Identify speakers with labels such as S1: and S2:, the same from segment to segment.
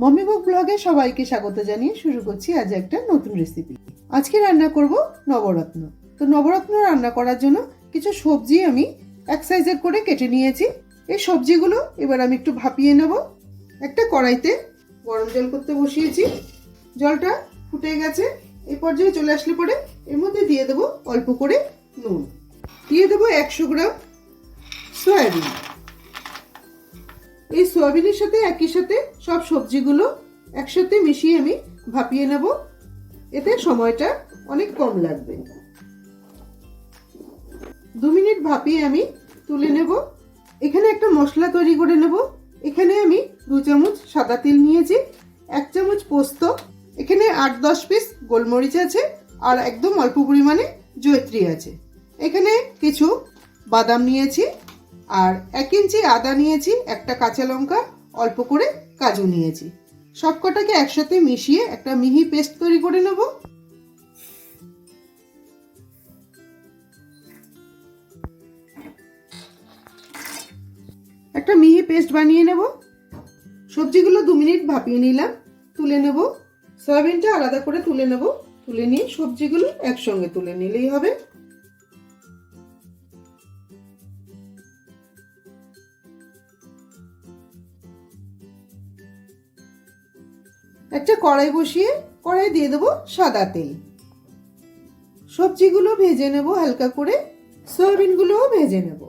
S1: Mummy বুক ব্লগে সবাইকে স্বাগত জানিয়ে শুরু করছি আজ একটা নতুন রেসিপি আজকে রান্না করব নবরত্ন। তো নবরত্ন রান্না করার জন্য কিছু সবজি আমি এক সাইজের করে কেটে নিয়েছি। এই সবজিগুলো এবার আমি একটু ভাপিয়ে নেব। একটা কড়াইতে গরম জল করতে বসিয়েছি। জলটা ফুটে গেছে। এই পর্যায়ে চলে আসলে পরে এর মধ্যে দিয়ে দেবো অল্প করে নুন। দিয়ে দেবো একশো গ্রাম সয়াবিন এই সয়াবিনের সাথে একই সাথে সব সবজিগুলো একসাথে মিশিয়ে আমি ভাপিয়ে নেব। এতে সময়টা অনেক কম লাগবে। দু মিনিট ভাপিয়ে আমি তুলে নেব। এখানে একটা মশলা তৈরি করে নেব। এখানে আমি দু চামচ সাদা তিল নিয়েছি, এক চামচ পোস্ত, এখানে আট দশ পিস গোলমরিচ আছে আর একদম অল্প পরিমাণে জয়ত্রী আছে। এখানে কিছু বাদাম নিয়েছি আর এক ইঞ্চি আদা নিয়েছি, একটা কাঁচা লঙ্কা, অল্প করে কাজু নিয়েছি। সব কটাকে একসাথে মিশিয়ে একটা মিহি পেস্ট তৈরি করে নেব। একটা মিহি পেস্ট বানিয়ে নেব। সবজিগুলো দু মিনিট ভাপিয়ে নিলাম, তুলে নেব। সয়াবিনটা আলাদা করে তুলে নেব। তুলে নিয়ে সবজিগুলো একসঙ্গে তুলে নিলেই হবে। একটা কড়াই বসিয়ে কড়াই দিয়ে দেবো সাদা তেল। সবজিগুলো ভেজে নেব হালকা করে, সয়াবিনগুলোও ভেজে নেব।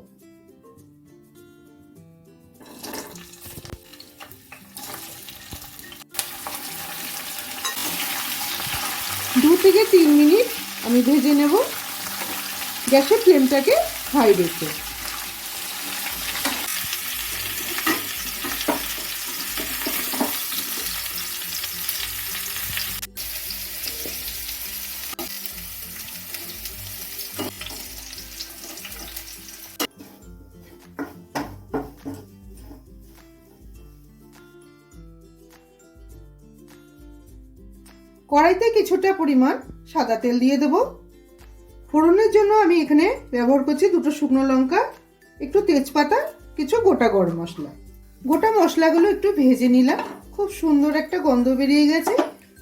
S1: দু থেকে তিন মিনিট আমি ভেজে নেব। গ্যাসের ফ্লেমটাকে হাই রেখে। কড়াইতে কিছুটা পরিমাণ সাদা তেল দিয়ে দেবো। ফোড়নের জন্য আমি এখানে ব্যবহার করছি দুটো শুকনো লঙ্কা, একটু তেজপাতা, কিছু গোটা গরম মশলা। গোটা মশলাগুলো একটু ভেজে নিলাম। খুব সুন্দর একটা গন্ধ বেরিয়ে গেছে।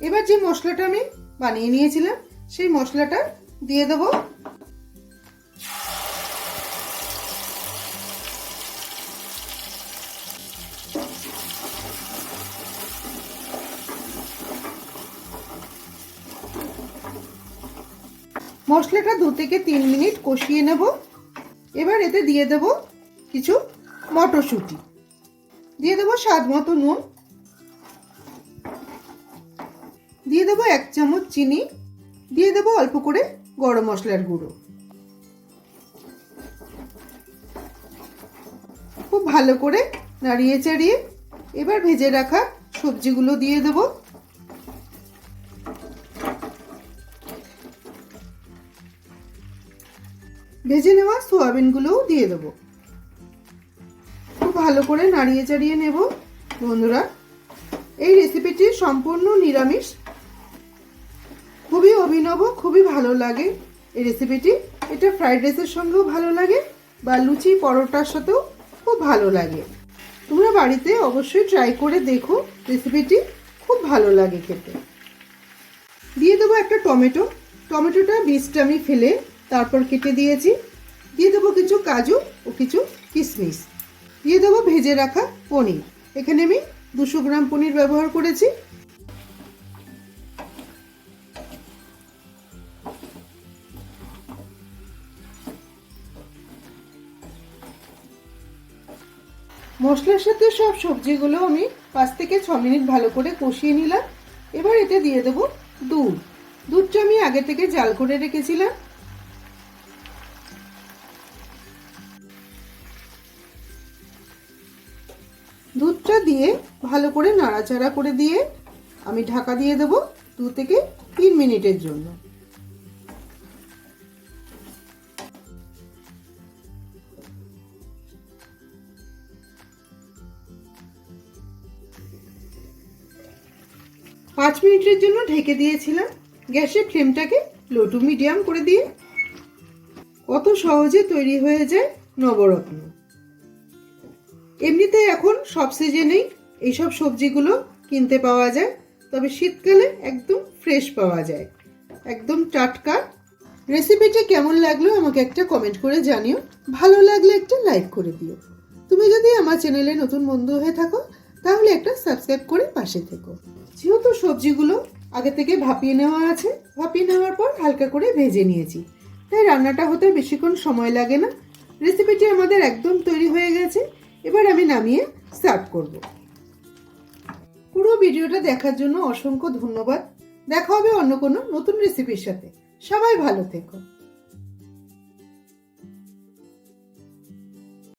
S1: এবার যে মশলাটা আমি বানিয়ে নিয়েছিলাম, সেই মশলাটা দিয়ে দেবো। মশলাটা দু থেকে তিন মিনিট কষিয়ে নেব। এবার এতে দিয়ে দেব কিছু মটরশুঁটি। দিয়ে দেবো স্বাদ মতো নুন। দিয়ে দেবো এক চামচ চিনি। দিয়ে দেবো অল্প করে গরম মশলার গুঁড়ো। খুব ভালো করে নাড়িয়ে চাড়িয়ে এবার ভেজে রাখা সবজিগুলো দিয়ে দেবো। ভেজে নেওয়া সোয়াবিনগুলোও দিয়ে দেবো। খুব ভালো করে নাড়িয়ে চাড়িয়ে নেব, বন্ধুরা। এই রেসিপিটি সম্পূর্ণ নিরামিষ। খুবই অভিনব, খুবই ভালো লাগে এই রেসিপিটি এটা ফ্রাইড রাইসের সঙ্গেও ভালো লাগে বা লুচি, পরোটার সাথেও খুব ভালো লাগে। তোমরা বাড়িতে অবশ্যই ট্রাই করে দেখো রেসিপিটি খুব ভালো লাগে খেতে। দিয়ে দেবো একটা টমেটো। টমেটোটা বীজটা আমি ফেলে তারপর কেটে দিয়েছি। দিয়ে দেবো কিছু কাজু ও কিছু কিশমিশ। দিয়ে দেবো ভেজে রাখা পনির। এখানে আমি দুশো গ্রাম পনির ব্যবহার করেছি। মশলার সাথে সব সবজিগুলো আমি পাঁচ থেকে ছ মিনিট ভালো করে কষিয়ে নিলাম। এবার এতে দিয়ে দেবো দুধ। দুধটা আমি আগে থেকে জাল করে রেখেছিলাম। দুধটা দিয়ে ভালো করে নাড়াচাড়া করে দিয়ে আমি ঢাকা দিয়ে দেব দু থেকে তিন মিনিটের জন্য। পাঁচ মিনিটের জন্য ঢেকে দিয়েছিলাম গ্যাসের ফ্লেমটাকে লো টু মিডিয়াম করে দিয়ে। কত সহজে তৈরি হয়ে যায় নবরত্ন। এমনিতে এখন সব সিজনেই এইসব সবজিগুলো কিনতে পাওয়া যায়, তবে শীতকালে একদম ফ্রেশ পাওয়া যায়। একদম টাটকা। রেসিপিটা কেমন লাগল আমাকে একটা কমেন্ট করে জানিও। ভালো লাগলে একটা লাইক করে দিও। তুমি যদি আমার চ্যানেলে নতুন বন্ধু হয়ে থাকো, তাহলে একটা সাবস্ক্রাইব করে পাশে থেকো। যেহেতু সবজিগুলো আগে থেকে ভাপিয়ে নেওয়া আছে, ভাপিয়ে নেওয়ার পর হালকা করে ভেজে নিয়েছি। তাই রান্নাটা হতে বেশিক্ষণ সময় লাগে না। রেসিপিটি আমাদের একদম তৈরি হয়ে গেছে। এবার আমি নামিয়ে সার্ভ করব। পুরো ভিডিওটা দেখার জন্য অসংখ্য ধন্যবাদ। দেখা হবে অন্য কোনো নতুন রেসিপির সাথে। সবাই ভালো থেকো।